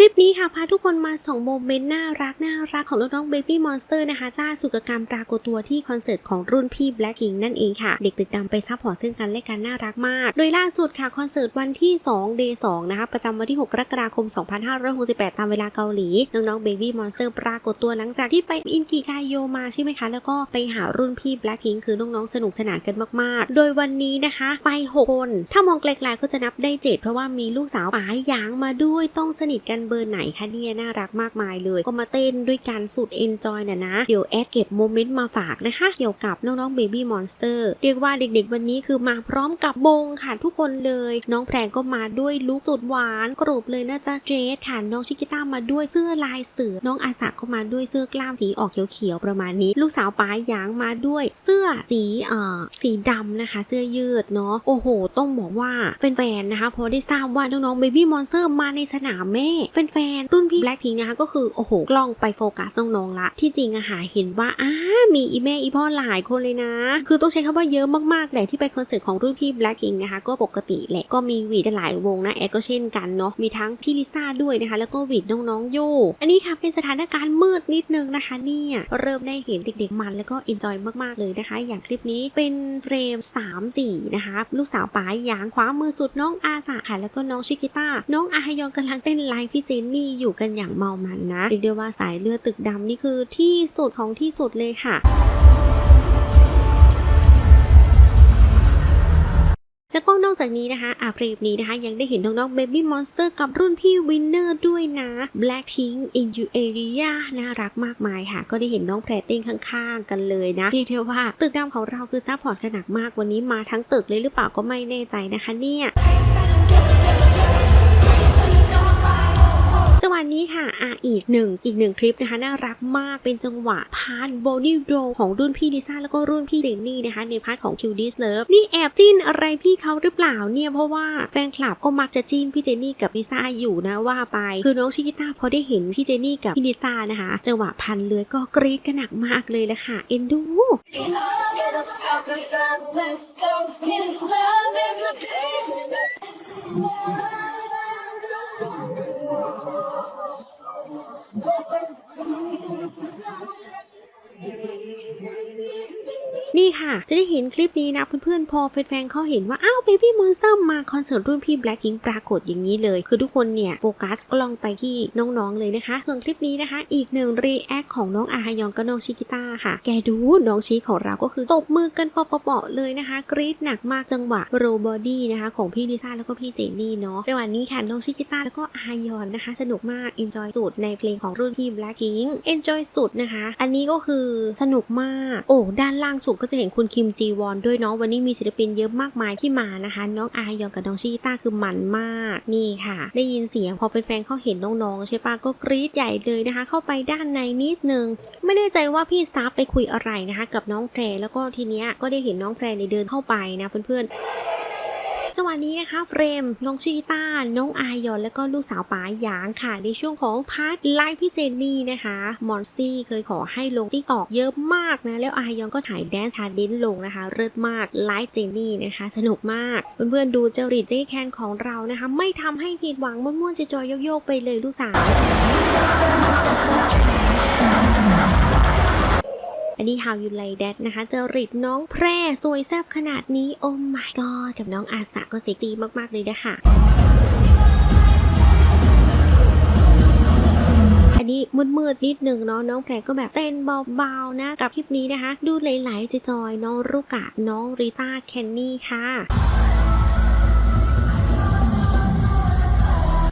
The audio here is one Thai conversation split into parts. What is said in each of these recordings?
คลิปนี้ค่ะพาทุกคนมาสองโมเมนต์น่ารักน่ารักของน้องๆ Baby Monster นะคะล่าสุดกับการปรากฏตัวที่คอนเสิร์ตของรุ่นพี่ Blackpink นั่นเองค่ะ เด็กตึกดำไปซัพพอร์ตซึ่งกันและกันน่ารักมาก โดยล่าสุดค่ะคอนเสิร์ตวันที่2 Day 2นะคะประจำวันที่ 6 กรกฎาคม 2568 ตามเวลาเกาหลี น้องๆ Baby Monster ปรากฏตัวหลังจากที่ไปอินกิกายโยมาใช่ไหมคะ แล้วก็ไปหารุ่นพี่ Blackpink คือน้องๆสนุกสนานกันมากๆ โดยวันนี้นะคะไป6คนถ้ามองไกลๆก็จะนับได้ 7 เพราะว่ามีลูกสาวป๋ายางมาด้วยต้องสนิทกันเบอร์ไหนคะเนี่ยน่ารักมากมายเลย ก็มาเต้นด้วยกันสุดเอนจอยน่ะนะ เดี๋ยวแอดเก็บโมเมนต์มาฝากนะคะ เกี่ยวกับน้องๆ Baby Monster เรียกว่าเด็กๆวันนี้คือมาพร้อมกับบงค่ะทุกคนเลย น้องแพรงก็มาด้วยลุคสุดหวานกรุบเลยนะจ๊ะเจสค่ะน้องชิกิต้ามาด้วยเสื้อลายเสือน้องอาสาก็มาด้วยเสื้อกล้ามสีออกเขียวๆประมาณนี้ ลูกสาวป้ายยางมาด้วยเสื้อสีเอ่อสีดำนะคะ เสื้อยืดเนาะโอ้โห ต้องบอกว่าแฟนๆนะคะพอได้ทราบว่าน้องๆ Baby Monster มาในสนามแม่แฟนๆรุ่นพี่ Blackpink นะคะก็คือโอ้โหกล้องไปโฟกัสน้องๆละที่จริงอะหาเห็นว่าอ้ามีอีแม่อีพ่อหลายคนเลยนะ คือต้องใช้คำว่าเยอะมากๆแหละที่ไปคอนเสิร์ตของรุ่นพี่ Blackpink นะคะก็ปกติแหละก็มีวีดหลายวงนะแอดก็เช่นกันเนาะมีทั้งพี่ลิซ่าด้วยนะคะแล้วก็วีดน้องๆโยอันนี้ค่ะเป็นสถานการณ์มืดนิดนึงนะคะเนี่ยเริ่มได้เห็นเด็กๆมันแล้วก็เอนจอยมากๆเลยนะคะ อย่างคลิปนี้เป็นเฟรม3 4นะคะลูกสาวป๋ายยางขวามือสุดน้องอาสาค่ะแล้วก็น้องชิกิต้าน้องอาฮยองกำลังเต้นไลฟ์พี่เจนนี่อยู่กันอย่างเมามันนะเรียกได้ว่าสายเลือดตึกดำนี่คือที่สุดของที่สุดเลยค่ะแล้วก็นอกจากนี้นะคะอาเฟรมนี้นะคะ ยังได้เห็นน้องๆ Baby Monster กับรุ่นพี่วินเนอร์ด้วยนะ Blackpink in You Area น่ารักมากมายค่ะ ก็ได้เห็นน้องแพรต้นข้างๆ กันเลยนะเรียกได้ว่า ตึกดำของเราคือซัพพอร์ตกันหนักมากวันนี้มาทั้งตึกเลยหรือเปล่าก็ไม่แน่ใจนะคะเนี่ย จังหวะนี้ค่ะอะอีกหนึ่งอีกหนึ่งคลิปนะคะน่ารักมากเป็นจังหวะพาร์ทบอดี้โดของรุ่นพี่ลิซ่าแล้วก็รุ่นพี่เจนนี่นะคะในพาร์ทของคิวดิสเลิฟนี่แอบจิ้นอะไรพี่เขาหรือเปล่าเนี่ยเพราะว่าแฟนคลับก็มักจะจิ้นพี่เจนนี่กับลิซ่าอยู่นะว่าไป คือน้องชิกิต้าพอได้เห็นพี่เจนนี่กับพี่ลิซ่านะคะจังหวะพันเลื้อยก็กรี๊ดกันหนักมากเลยละค่ะ เอ็นดู นี่ค่ะ จะได้เห็นคลิปนี้นะเพื่อนๆ พอแฟนๆเขาเห็นว่า อ้าว Baby Monster มาคอนเสิร์ตรุ่นพี่ Blackpink ปรากฏอย่างนี้เลย คือทุกคนเนี่ย โฟกัสกล้องไปที่น้องๆเลยนะคะ ส่วนคลิปนี้นะคะ อีกหนึ่งรีแอคของน้องอาฮยองกับน้องชิกิต้าค่ะ แกดูน้องชีของเราก็คือตบมือกันเปาะๆเลยนะคะ กรี๊ดหนักมากจังหวะโรบอดี้นะคะของพี่ลิซ่าแล้วก็พี่เจนนี่เนาะจังหวะนี้ค่ะน้องชิกิต้าแล้วก็อาฮยอนนะคะ สนุกมาก enjoy สุดในเพลงของรุ่นพี่ Blackpink enjoy สุดนะคะ อันนี้ก็คือสนุกมาก โอ้ด้านล่างสุดก็จะเห็นคุณคิมจีวอนด้วยเนาะวันนี้มีศิลปินเยอะมากมายที่มานะคะ น้องอายองกับน้องชิต้าคือมันมากนี่ค่ะ ได้ยินเสียงพอเป็นแฟนเขาเห็นน้องๆใช่ปะก็กรี๊ดใหญ่เลยนะคะ เข้าไปด้านในนิดนึง ไม่แน่ใจว่าพี่สตาฟไปคุยอะไรนะคะ กับน้องแพรแล้วก็ทีเนี้ยก็ได้เห็นน้องแพรในเดินเข้าไปนะเพื่อนๆ จังหวะนี้นะคะเฟรม น้องชิต้า น้องอายอนแล้วก็ลูกสาวป๋าหยางค่ะ ในช่วงของพาร์ทไลฟ์พี่เจนนี่นะคะ มอนสตี้เคยขอให้ลงติ๊กตอกเยอะมากนะ แล้วอายอนก็ถ่ายแดนซ์ชาเดนลงนะคะเลิศมากไลฟ์เจนนี่นะคะ สนุกมาก เพื่อนๆดูเจริตเจแคนของเรานะคะ ไม่ทำให้ผิดหวังม่วนๆจะจอยโยกๆไปเลยลูกสาว นี่ How You Like That นะคะเจอริตน้องแพร่สวยแซ่บขนาดนี้โอ้ my god กับน้องอาสาก็เซ็กซี่มากๆเลยนะคะอันนี้มืดๆนิดนึงเนาะน้องแพรก็แบบเต้นเบาๆนะกับคลิปนี้นะคะ ดูหลายๆจอยๆน้องรุกะน้องริต้าแคนนี่ค่ะ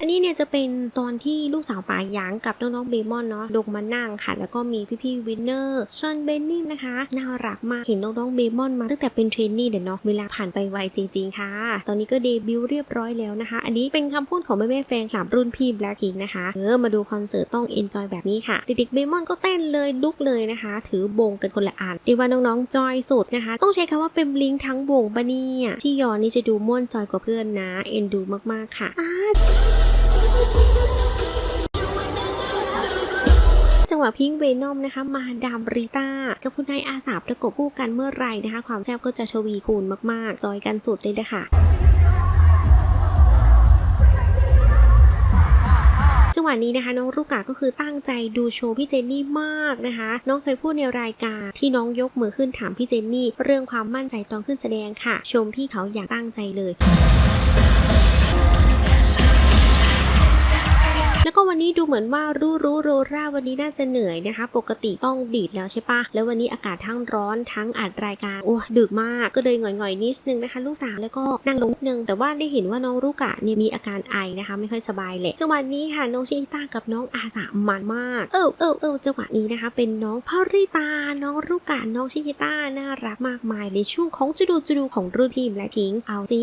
อันนี้เนี่ยจะเป็นตอนที่ลูกสาวป่ายางกับน้องๆเบมอนเนาะลงมานั่งค่ะ แล้วก็มีพี่ๆวินเนอร์ชอนเบนนิ่นะคะ น่ารักมาก เห็นน้องๆเบมอนมาตั้งแต่เป็นเทรนนี่เดี๋ยวเนาะเวลาผ่านไปไวจริง ๆ ค่ะ ตอนนี้ก็เดบิวต์เรียบร้อยแล้วนะคะ อันนี้เป็นคำพูดของแม่ๆแฟนคลับรุ่นพี่แบล็คพิงนะคะ เออ มาดูคอนเสิร์ตต้องเอนจอยแบบนี้ค่ะ เด็กๆเบมอนก็เต้นเลยลุกเลยนะคะ ถือบงกันคนละอันเรียกว่าน้องๆจอยสุดนะคะ ต้องใช้คำว่าเป็นลิงทั้งวงปะเนี่ยที่ยอนนี่จะดูม่วนจอยกว่าเพื่อนนะ เอ็นดูมากๆค่ะ จังหวะพิงเวนอมนะคะมาดามริต้ากับคุณนายอาสาประกบคู่กันเมื่อไรนะคะ ความแซ่บก็จะทวีคูณมากๆ จอยกันสุดเลยเลยค่ะจังหวะนี้นะคะน้องรุกะก็คือตั้งใจดูโชว์พี่เจนนี่มากนะคะ น้องเคยพูดในรายการที่น้องยกมือขึ้นถามพี่เจนนี่ เรื่องความมั่นใจตอนขึ้นแสดงค่ะ ชมพี่เขาอย่างตั้งใจเลย วันนี้ดูเหมือนว่ารู้รู้โรราวันนี้น่าจะเหนื่อยนะคะ ปกติต้องดีดแล้วใช่ปะแล้ววันนี้อากาศทั้งร้อนทั้งอัดรายการโอ้ดึกมากก็เลยหง่อยๆนิดนึงนะคะ ลูกสาวแล้วก็นั่งลงนิดนึงแต่ว่าได้เห็นว่าน้องลูกะเนี่ยมีอาการไอนะคะ ไม่ค่อยสบายแหละจังหวะนี้ค่ะน้องชิต้ากับน้องอาสามันมาก เออเออเออจังหวะนี้นะคะ เป็นน้องพาริตา น้องลูกะน้องชิต้าน่ารักมากมายในช่วงของจูดูจูดูของรุ่นพี่และพิงค์เอาสิ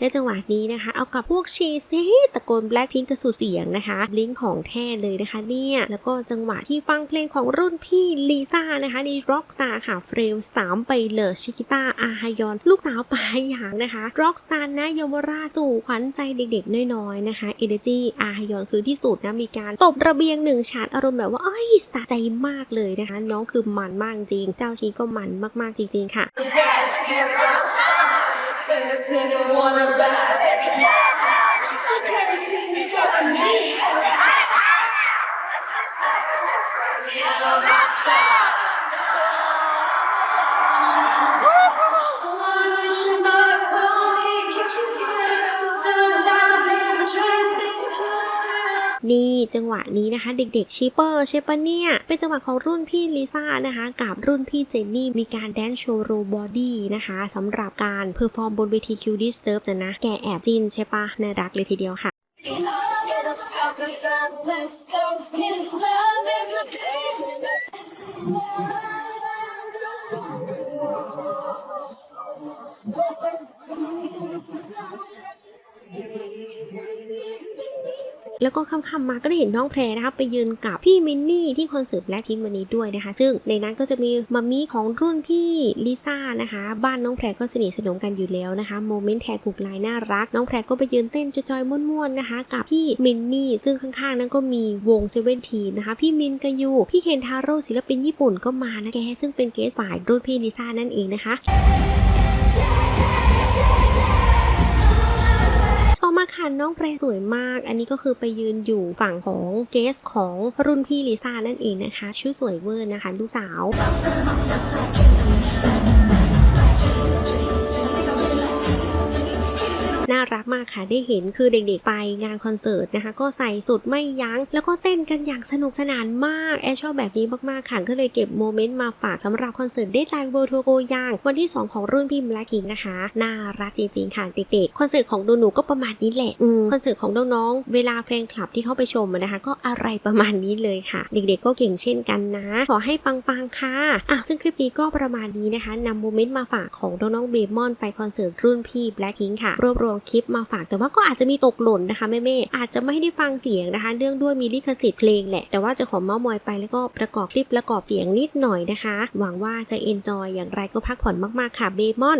และจังหวะนี้นะคะ เอากับพวกเชเซตะโกนแบล็คพิงกระสุดเสียงนะคะลิงของแท้เลยนะคะเนี่ยแล้วก็จังหวะที่ฟังเพลงของรุ่นพี่ลิซ่านะคะในร็อกสตาร์ค่ะเฟรม3 ไปเลยชิกิต้าอาฮยอน ลูกสาวปลายอย่างนะคะร็อกสตาร์นะเยาวราชสู่ขวัญใจเด็กๆ น้อยๆนะคะเอเนจีอาฮยอนคือที่สุดนะมีการตบระเบียงหนึ่งฉาดอารมณ์แบบว่าเอ้ยสะใจมากเลยนะคะ น้องคือมันมากจริง เจ้าชีก็มันมากๆจริงๆค่ะ fast and wanna ride. นี่จังหวะนี้นะคะ เด็กๆชีเปอร์ใช่ปะเนี่ย เป็นจังหวะของรุ่นพี่ลิซ่านะคะ กับรุ่นพี่เจนนี่มีการแดนโชว์โรบอดี้นะคะสำหรับการเพอร์ฟอร์มบนเวทีคิวดิสเติร์ฟนะนะ แกแอบจินใช่ปะน่ารักเลยทีเดียวค่ะ love is a แล้วก็ค่ำๆมาก็ได้เห็นน้องแพรนะคะไปยืนกับพี่มินนี่ที่คอนเสิร์ตแบล็คพิงวันนี้ด้วยนะคะ ซึ่งในนั้นก็จะมีมัมมี่ของรุ่นพี่ลิซ่านะคะ บ้านน้องแพรก็สนิทสนมกันอยู่แล้วนะคะโมเมนต์แทกุกลายน่ารัก น้องแพรก็ไปยืนเต้นจอยๆม่วนๆนะคะ กับพี่มินนี่ซึ่งข้างๆนั้นก็มีวงเซเว่นทีนะคะ พี่มินกายูพี่เคนทาโร่ศิลปินญี่ปุ่นก็มานะแกซึ่งเป็นเกสฝ่ายรุ่นพี่ลิซ่านั่นเองนะคะ น้องแพรสวยมาก อันนี้ก็คือไปยืนอยู่ฝั่งของเกสของรุ่นพี่ลิซ่านั่นเองนะคะ ชื่อสวยเวอร์นะคะลูกสาวน่า รักมากค่ะได้เห็นคือเด็กๆไปงานคอนเสิร์ตนะคะ ก็ใส่สุดไม่ยัง้ง แล้วก็เต้นกันอย่างสนุกสนานมากแอร์ชอบแบบนี้มากๆค่ะก็เลยเก็บโมเมนต์มาฝากสำหรับคอนเสิร์ตเดทไลน์เวิร์ทัวร์โกย่าง วันที่ 2 ของรุ่นพี่แบล็คพิงนะคะน่ารักจริงๆค่ะเด็กๆคอนเสิร์ตของดูหนูก็ประมาณนี้แหละอคอนเสิร์ตของน้องๆเวลาแฟนคลับที่เข้าไปชมนะคะ ก็อะไรประมาณนี้เลยค่ะ เด็กๆก็เก่งเช่นกันนะ ขอให้ปังๆค่ะอะซึ่งคลิปนี้ก็ประมาณนี้นะคะนำโมเมนต์มาฝากของน้องๆเบมอนไปคอนเสิร์ตรุ่นพี่แบล็คพิงค่ะรวบรวมคลิปมาฝาก แต่ว่าก็อาจจะมีตกหล่นนะคะแม่ๆอาจจะไม่ได้ฟังเสียงนะคะ เรื่องด้วยมีลิขสิทธิ์เพลงแหละ แต่ว่าจะขอเมาส์มอยไปแล้วก็ประกอบคลิปประกอบเสียงนิดหน่อยนะคะ หวังว่าจะเอนจอยอย่างไรก็พักผ่อนมากๆค่ะเบมอน